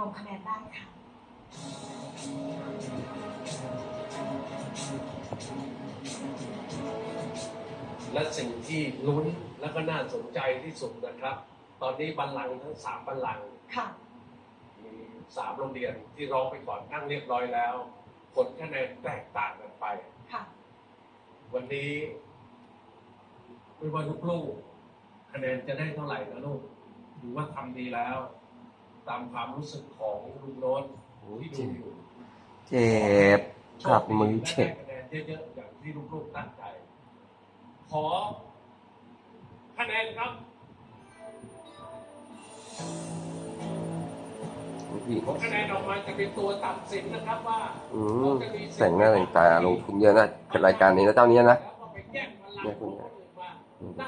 ลงคะแนนได้ค่ะและสิ่งที่ลุ้นและก็น่าสนใจที่สุดนะครับ ตอนนี้บัลลังก์ทั้งสามบัลลังก์ค่ะมีสามโรงเรียนที่ร้องไปก่อนนั่งเรียบร้อยแล้ว ผลคะแนนแตกต่างกันไปค่ะวันนี้ไม่ว่าลูกๆคะแนนจะได้เท่าไหร่นะลูกหรือว่าทำดีแล้ว ตามความรู้สึกของลุงโน้นที่ดูอยู่เจ็บกับมือเจ็บและได้คะแนนเยอะๆอย่างที่ลูกๆตั้งใจ ขอคะแนนครับพี่ผลคะแนนออกมาจะเป็นตัวตัดสินนะครับว่าอืมแต่งหน้าแต่งตาลงทุนเยอะนะกับรายการนี้นะเจ้านี้นะแล้วก็ไปแย่งบัลลังก์ของคนอื่นมาได้